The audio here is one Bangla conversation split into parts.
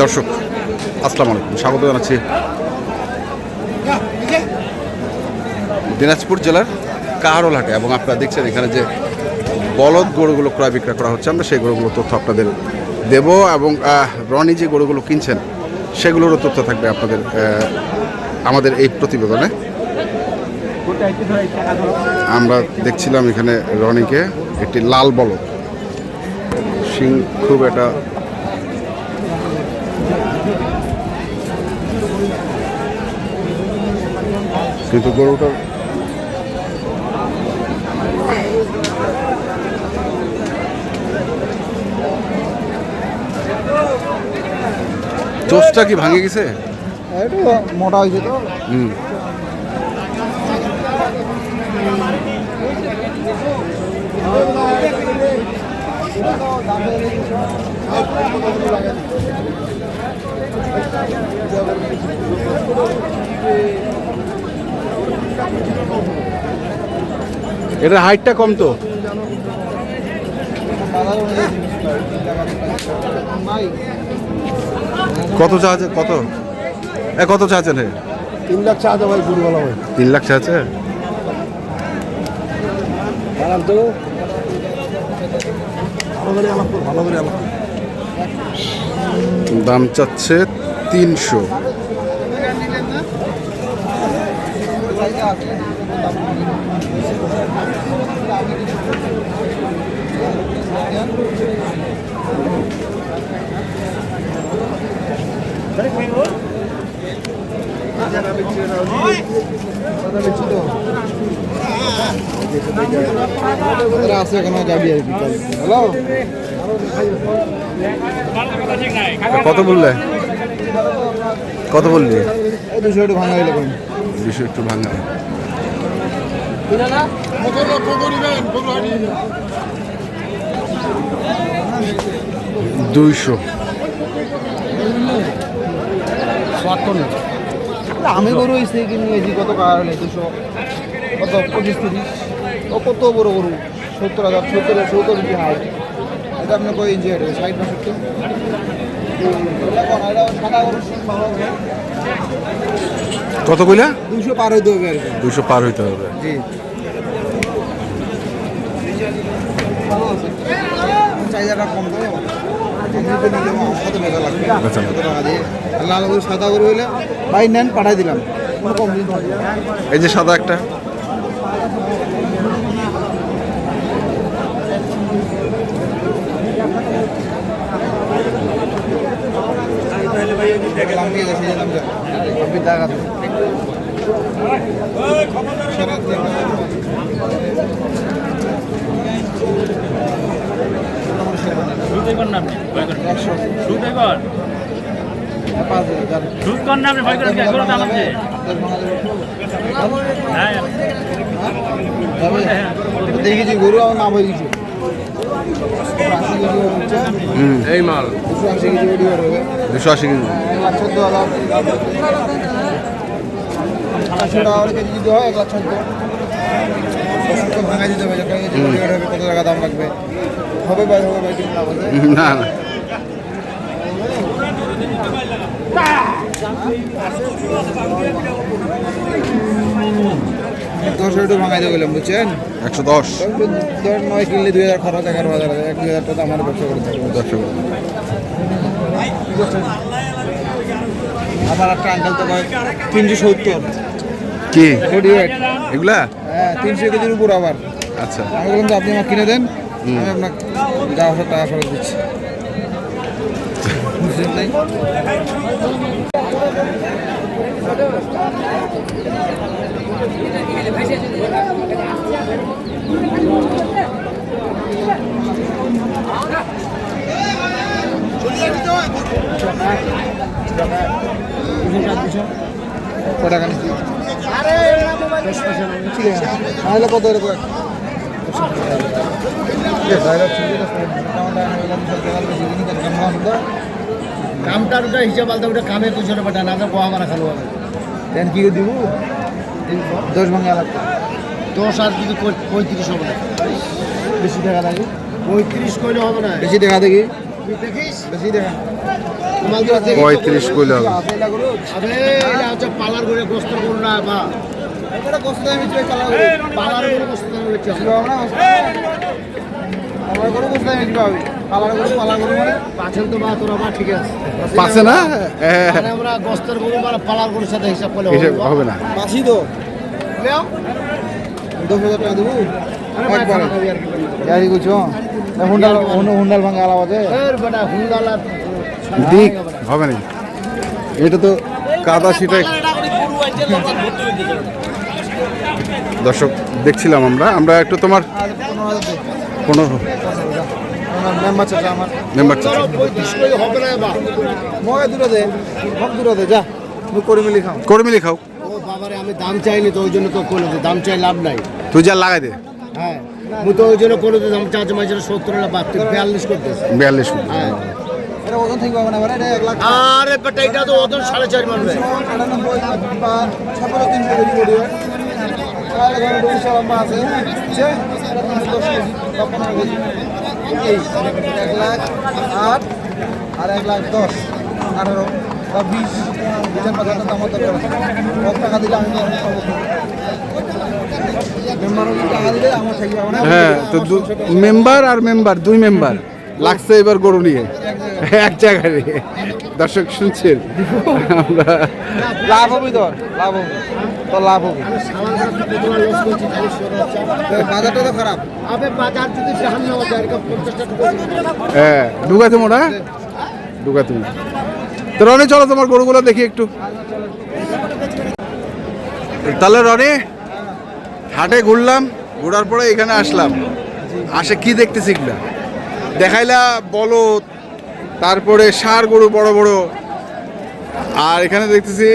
দর্শক, আসসালামু আলাইকুম। স্বাগত জানাচ্ছি দিনাজপুর জেলার কাহারোল হাটে এবং আপনারা দেখছেন এখানে যে বলদ গরুগুলো ক্রয় বিক্রয় করা হচ্ছে। আমরা সেই গরুগুলোর তথ্য আপনাদের দেব এবং রনি যে গরুগুলো কিনছেন, সেগুলোরও তথ্য থাকবে আপনাদের আমাদের এই প্রতিবেদনে। আমরা দেখছিলাম এখানে রনিকে একটি লাল বলদ। সিং খুব একটা কিন্তু গরুটার চোষটা কি ভাঙে গেছে? একটু মোটা হয়েছে তো। হুম। এটার হাইটটা কম তো। কত চা আছে? কত? এ কত চা আছে রে? তিন লাখ চা দেওয়া গুরু বলা হয়। তিন লাখ চা আছে? দাম চাচ্ছে তিনশো। আছে এখনও যাবি আর হ্যালো কত বললে? কত বললি? দুশো একটু ভাঙা দুশো একটু ভাঙা। দুইশো। আমি গরু হয়েছে নিয়েছি কত কার হলে দুশো কত পঁচিশ তিরিশ ও কত বড় গরু? সত্তর হাজার সত্তর সত্তর ইঞ্চি হাইট এটা আপনার কয় ইঞ্চি হাইট ষাট না সত্তর? সাদা গরু ভালো হবে কত কইলা? দুশো পার হইতে হবে দুশো পার হইতে হবে। জি। চাহিদাটা কম আচ্ছা। লাল সাদা করে হইলে ভাই নেন পাঠাই দিলাম। এই যে সাদা একটা লাম্বিয়ে গেছে যে লাম্বিয়ে। লাম্বিয়ে দাগ আছে। সরাত দিয়ে দুধ কর না আপনি ভয় করেন একশো, দুধ কর পাঁচ হাজার। দুধ কর না আপনি ভয় করেন এগুলো দাম আছে দশ ভাঙা দেবে। যাবে? দেখি যে গরু আমার নাম হয়ে গেছে আশি কেজি হচ্ছে হুম এই মাল। দুশো আশি কেজি। আঠাশশো টাকা কেজি যদি হয় এক লাখ চোদ্দ ভাঙা দিতে হবে কত টাকা দাম লাগবে হবে ভাই হবে ভাই কিন্তু না বলছে না। না দশ একটু ভাঙাই দিয়ে গেলাম বুঝছেন? একশো দশ। ধর নয় কিনলে দুই হাজার খরচ এগারো হাজার এক দুই হাজার টাকা আমার ব্যবসা করে থাকবে। দশ আমার একটা আঙ্কেল তো তিনশো সত্তর। কি? এগুলা? হ্যাঁ তিনশো কেজির উপর আবার। আচ্ছা। আমি বললাম যে আপনি আমার কিনে দেন আমি আপনাকে যা হাজার টাকা খরচ দিচ্ছি। বুঝলেন তাই? এরকম কামটার ওটা হিসাব আলতা, ওটা কামের পিছনে পাঠা না গোয়া খালো। দেন কি দিব? দশ ভাঙা লাগবে। দশ আর যদি পঁয়ত্রিশ হবে। না বেশি দেখা লাগে পঁয়ত্রিশ কইলে হবে না। বেশি দেখা দেখি। দেখিস? বেশি মাল পঁয়ত্রিশ কইলে হবে। হচ্ছে পালার করে গোস্ত করুন না বা। কষ্ট আমি পালার করে গোস্ত আমরা কালার কষ্ট আমি পাবি গরু পালার গরু মানে পাছেন তো বা তোরা বা ঠিক আছে। পাচ্ছে না? মানে আমরা গোস্তের গরু মানে পালার গরুর সাথে হিসাব করলে হিসেব হবে। না। তো। দশ হাজার টাকা দেবো। একবারে হুন্ডাল হুন্ডাল ভাঙা আলাদা দিক হবে না। এটা তো কাদা দর্শক দেখছিলাম আমরা। আমরা একটু তোমার আর পনেরো হাজার দে পনেরো আমার মেম্বার চাচা আমার। মেম্বার তোর হবে না বা মগে দূরে দে সব দূরে দে যা তুই করে মিলি খাও। করে মিলি খাও। ও বাবারে আমি দাম চাইনি তো ওই জন্য তো করল দাম চাই লাভ নাই। তুই যা লাগাই দে। হ্যাঁ মুই তো ওই জন্য করে দাম চার্জ মাঝে সত্তর বাদ তুই বিয়াল্লিশ করতেছ বিয়াল্লিশ। হ্যাঁ। না আরে বেটা এটা তো ওজন সাড়ে চার মারবে আটানব্বই বা ছাপ্পান্ন তিনশো কেজি করি আর এখানে দুইশো লম্বা আছে। এক লাখ আট আর এক লাখ দশ আঠারো বা বিশ বিশের হাজার দাম কত টাকা দিলে আমি হ্যাঁ তো মেম্বার আর মেম্বার, দুই মেম্বার। লাগছে এবার গরু নিয়ে। এক জায়গায় দর্শক শুনছেন। আমরা লাভ হবে তোর লাভ হবে। তোর লাভ হবে। বাজারটা তো খারাপ। আবে বাজার যদি জাহান নেওয়া যায় এরকম পঞ্চাশ টাকা করে দিবে। হ্যাঁ। ঢুকা তোমরা ঢুকা তুমি তো রনি চলো তোমার গরুগুলো দেখি একটু। তাহলে রনি হাটে ঘুরলাম ঘোরার পরে এখানে আসলাম। আসে কি দেখতে শিখলাম দেখাইলা বলদ তারপরে সার গরু বড় বড়। আর এখানে দেখতেছি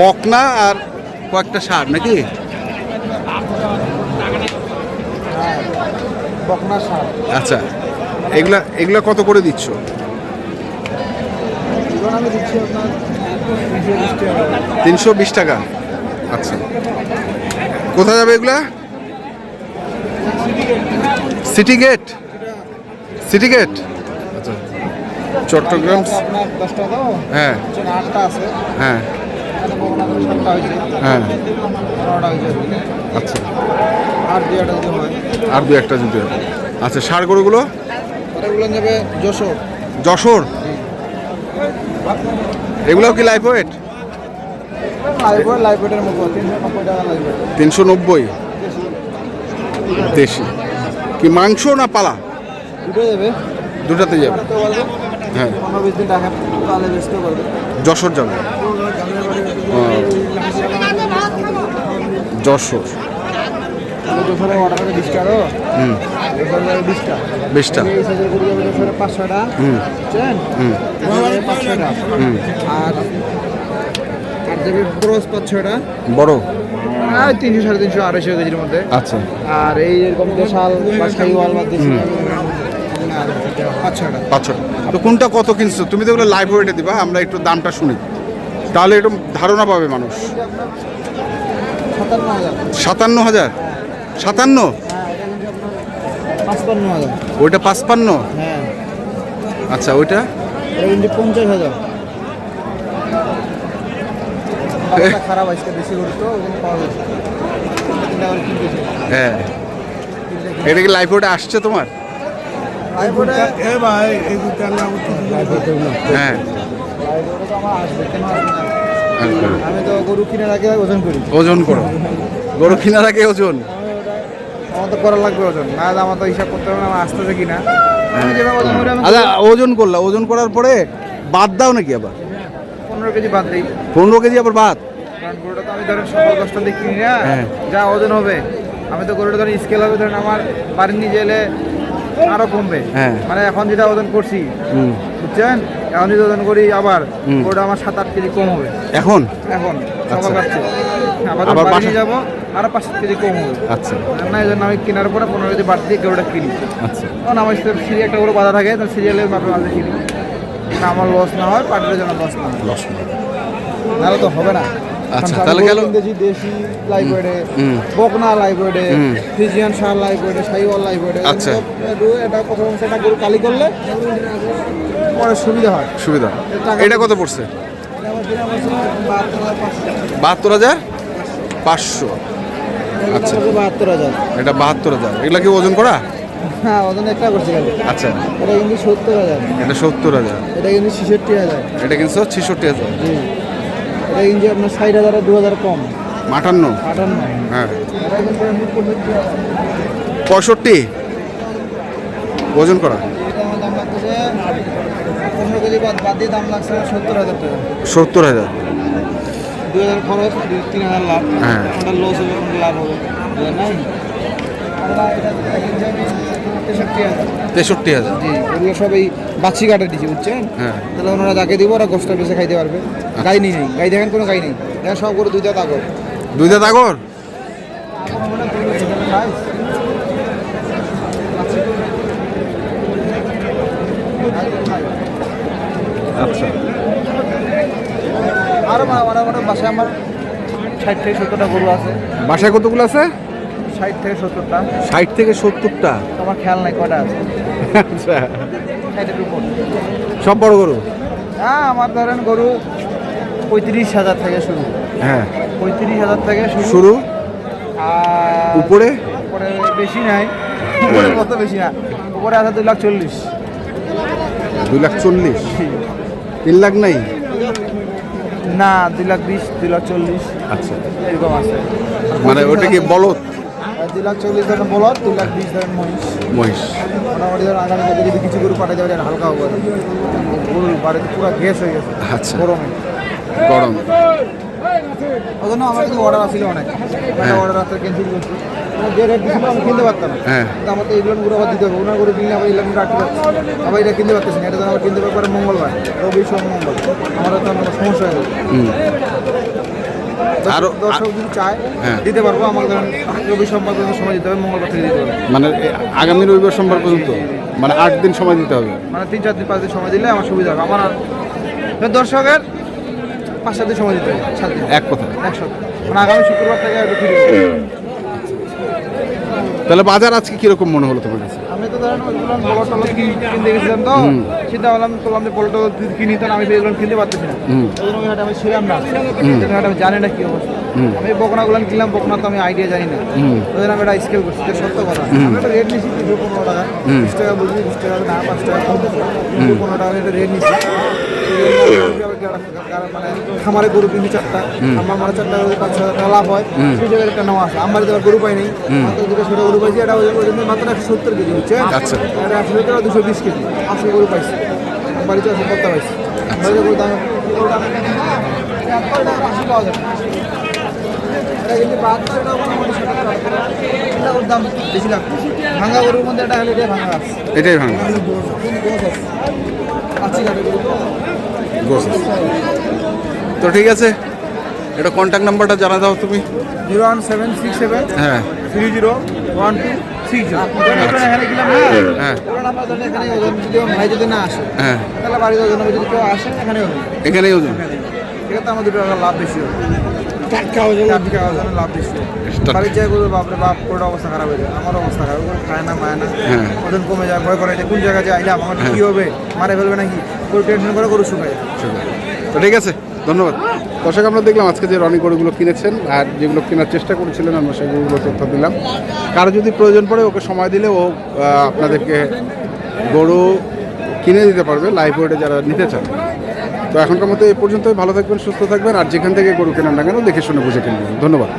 বকনা আর কয়েকটা সার নাকি? বকনা সার। আচ্ছা এগুলা এগুলা কত করে দিচ্ছ? তিনশো বিশ টাকা। আচ্ছা। কোথায় যাবে এগুলা? City gate. City gate? Chattogram হ্যাঁ। হ্যাঁ। সাতটা হয়েছে। হ্যাঁ। আর আচ্ছা। আর হয়। দু একটা যদি হয়। আচ্ছা সার গরুগুলো? যাবে যশোর। যশোর? এগুলোও কি লাইফ ওয়েট তিনশো নব্বই দেশি। কি মাংস না পালা? দুটো যাবে। দুটাতে যাবে হ্যাঁ। পনেরো বিশ দিন টাকা তাহলে বেচতে পারবে যশোর যাবে। যশোর। অর্ডার করে হুম। বিশটা। যশোরে পাঁচশোটা হুম। হুম। পাঁচশোটা হুম। আর আর যাবে ক্রস পাঁচশোটা বড়? তিনশো সাড়ে তিনশো আড়াইশো কেজির মধ্যে। আচ্ছা। আর এই এরকম দেশাল বা শাহিওয়াল বা দেশি আর পাঁচশোটা পাঁচশো তো কোনটা কত কিনছো? তুমি তো ওগুলো লাইভ ওয়েটে দিবা, আমরা একটু দামটা শুনি। তাহলে একটু ধারণা পাবে মানুষ। সাতান্ন হাজার? সাতান্ন? ওইটা পাঁচপান্ন? আচ্ছা ওইটা? পঞ্চাশ হাজার খারাপ হ্যাঁ। এটা কি লাইভ ওয়েটে আসছে তোমার লাইফোটা এ ভাই এই দুটো হ্যাঁ। আমি তো গরু কিনে রাখি ওজন করি। ওজন করো। গরু কিনার আগে ওজন। আমার তো করা লাগবে ওজন। না আমার তো হিসাব করতে হবে না আমার আসতেছে কিনা। আমি যেভাবে ওজন আচ্ছা ওজন করলা। ওজন করার পরে বাদ দাও নাকি আবার? পনেরো কেজি বাদ দিই। পনেরো কেজি আবার বাদ? কারণ গরুটা তো আমি ধরেন সকাল দশটা দিয়ে কিনি না হ্যাঁ। যা ওজন হবে। আমি তো গরুটা ধরেন স্কেল হবে ধরেন আমার বাড়ির নিয়ে গেলে আরও কমবে। হ্যাঁ। মানে এখন যেটা ওজন করছি বুঝছেন? এখন যদি ওজন করি আবার ওটা আমার সাত আট কেজি কম হবে। এখন? এখন আচ্ছা। সকাল পাচ্ছি আবার আবার বাসা- যাব আরও পাঁচ সাত কেজি কম হবে। আচ্ছা। না এই জন্য আমি কেনার পরে পনেরো কেজি বাড়তি দিয়ে গরুটা কিনি। আচ্ছা। কারণ আমার সিরি একটা গরু বাধা থাকে তো সিরিয়ালের মাপে মাঝে কিনি না আমার লস না হয় পার্টির জন্য লস না হয়। লস নাহলে তো হবে না। আচ্ছা, তাহলে গেল- কিনতেছি দেশি হুম। বকনা হুম। ফিজিয়ান লাইভ ওয়েটে সাইওয়াল ওয়েটে আচ্ছা। এটা প্রথম সেটা গরু কালি করলে পরে সুবিধা হয়। সুবিধা। এটা কত পড়ছে? বাহাত্তর হাজার পাঁচশো। আচ্ছা। বাহাত্তর হাজার। এটা বাহাত্তর হাজার। এগুলা কি ওজন করা? হ্যাঁ ওজন একটা করছি আচ্ছা। এটা কিন্তু সত্তর হাজার। এটা সত্তর হাজার। এটা কিন্তু ছেষট্টি হাজার। এটা কিনছো ছেষট্টি হাজার। জি আপনার ষাট হাজার দু হাজার কম। আটান্ন। আটান্ন। হ্যাঁ। পঁয়ষট্টি। ওজন করা। সত্তর হাজার সত্তর হাজার। খরচ তিন হাজার লাভ। হ্যাঁ। কোনটা লস হবে লাভ হবে। তেষট্টি হাজার। জি ওগুলো সব এই বাচ্চি কাটা দিচ্ছি বুঝছেন? হ্যাঁ। তাহলে ওনারা যাকে দিব ওরা গোষ্ঠটা বেছে খাইতে পারবে। গাই নেই নেই। গাই দেখেন কোনো গাই নেই। দেখেন সব করে দুইটা তাগর। দুই দাঁত আগর আচ্ছা মানে মানে বাসায় আমার ষাট থেকে সত্তরটা গরু আছে। বাসায় কতগুলো আছে? ষাট থেকে সত্তরটা। ষাট থেকে সত্তরটা? আমার খেয়াল নাই কটা আছে। আচ্ছা। ষাটের উপর। সব বড় গরু? হ্যাঁ আমার ধরেন গরু পঁয়ত্রিশ হাজার থেকে শুরু। হ্যাঁ। পঁয়ত্রিশ হাজার থেকে শুরু। শুরু? আর উপরে? উপরে বেশি নাই। উপরে কত বেশি না? উপরে আছে দুই লাখ চল্লিশ। দুই লাখ চল্লিশ? তিন লাখ নাই? না দুই লাখ বিশ দুই লাখ চল্লিশ। আচ্ছা। এরকম আছে। মানে ওটা কি আর দুই লাখ চল্লিশ ধরেন বলদ দুই লাখ বিশ ধরেন মহিষ। মহিষ। মোটামুটি ধরেন আগামী যদি কিছু গরু পাঠাতে পারে হালকা হবে। গরুর বাড়িতে পুরো গ্যাস হয়ে গেছে। আচ্ছা। গরমে। গরম। ওই জন্য আমার কিন্তু অর্ডার আসছিল অনেক। হ্যাঁ। অর্ডার আসতে ক্যান্সেল করছি। মানে যে রেট দিয়েছিল আমি কিনতে পারতাম না। হ্যাঁ। কিন্তু আমার তো এইগুলো গুলো আবার দিতে হবে। ওনার কিনলে আবার এইগুলো রাখতে পারছি। আবার এটা কিনতে পারতেছি না। এটা তো আবার কিনতে পারব মঙ্গলবার। রবি সোম মঙ্গল আমারও তো আমার সমস্যা হয়ে যাবে হুম আরো- দর্শক যদি চায় হ্যাঁ। দিতে পারব। আমার ধরেন রবি সোমবার পর্যন্ত সময় দিতে হবে মঙ্গলবার থেকে দিতে হবে। মানে আগামী রবিবার সোমবার পর্যন্ত? মানে আট দিন সময় দিতে হবে? মানে তিন চার দিন পাঁচ দিন সময় দিলে আমার সুবিধা হবে। আমার দর্শকের পাঁচ সাত দিন সময় দিতে হবে। সাত দিন। এক কথা। একশো মানে আগামী শুক্রবার থেকে একটু ফিরে তাহলে বাজার আজকে কীরকম মনে হলো তোমার কাছে? আমি তো ধরেন বলো টলো কি- কিনতে গেছিলাম তো চিন্তা করলাম করলাম যে বলো টলো কিনি তো আমি এগুলো কিনতে পারতেছি না। ওই হাটে আমি ছিলাম না। হাটে আমি জানি না কি অবস্থা। আমি বকনাগুলো কিনলাম বকনা তো আমি আইডিয়া জানি না। জন্য আমি এটা স্কেল করছি যে সত্য কথা। আমি একটা রেট নিচ্ছি দুশো পনেরো টাকা। বিশ টাকা বলছি বিশ টাকা না পাঁচ টাকা দুশো পনেরো টাকা একটা রেট নিচ্ছি মানে খামারে গরু কিনছি চারটা আমার মানে চারটা পাঁচ হাজার টাকা লাভ হয়। সেই জায়গায় একটা নেওয়া আছে। আমার তো গরু পাই নাই। দুটো ছোটো গরু পাইছি এটা মাত্র একশো সত্তর কেজি হচ্ছে। আচ্ছা। একশো সত্তর দুশো বিশ কেজি। আশি গরু পাইছি। বাড়িতে আছে কত্তা পাইছি। বাড়িতে গরু দাম ভাঙা গরুর মধ্যে এটা হলে ভাঙা আছে এটাই ভাঙা। গোস তো ঠিক আছে এটা কন্ট্যাক্ট নাম্বারটা জানা দাও তুমি। Zero one seven six seven হ্যাঁ। থ্রি জিরো ওয়ান টু হ্যাঁ। হ্যাঁ। এখানেই ওজন। আমার দুটো টাকা লাভ বেশি হবে। টাটকা ওজন। টাটকা ওজনের লাভ বেশি বাড়ির জায়গায় বাপরে বাপ পুরোটা অবস্থা খারাপ হয়ে যায় আমার অবস্থা খারাপ খায় না মায় না। হ্যাঁ। ওজন কমে যায় ভয় করে যে কোন জায়গায় যে আইলাম আমার কি হবে? মারে ফেলবে নাকি? গরু টেনশন করে গরু শুকায় তো ঠিক আছে। ধন্যবাদ। দর্শক, আমরা দেখলাম আজকে যে রনি গরুগুলো কিনেছেন আর যেগুলো কেনার চেষ্টা করেছিলেন, আমরা সেগুলো তথ্য দিলাম। কারও যদি প্রয়োজন পড়ে, ওকে সময় দিলে ও আপনাদেরকে গরু কিনে দিতে পারবে লাইফ ওয়েটে যারা নিতে চান। তো এখনকার মতো এই পর্যন্তই, ভালো থাকবেন, সুস্থ থাকবেন, আর যেখান থেকে গরু কেনার না কেন, দেখে শুনে বুঝে কিনবেন। ধন্যবাদ।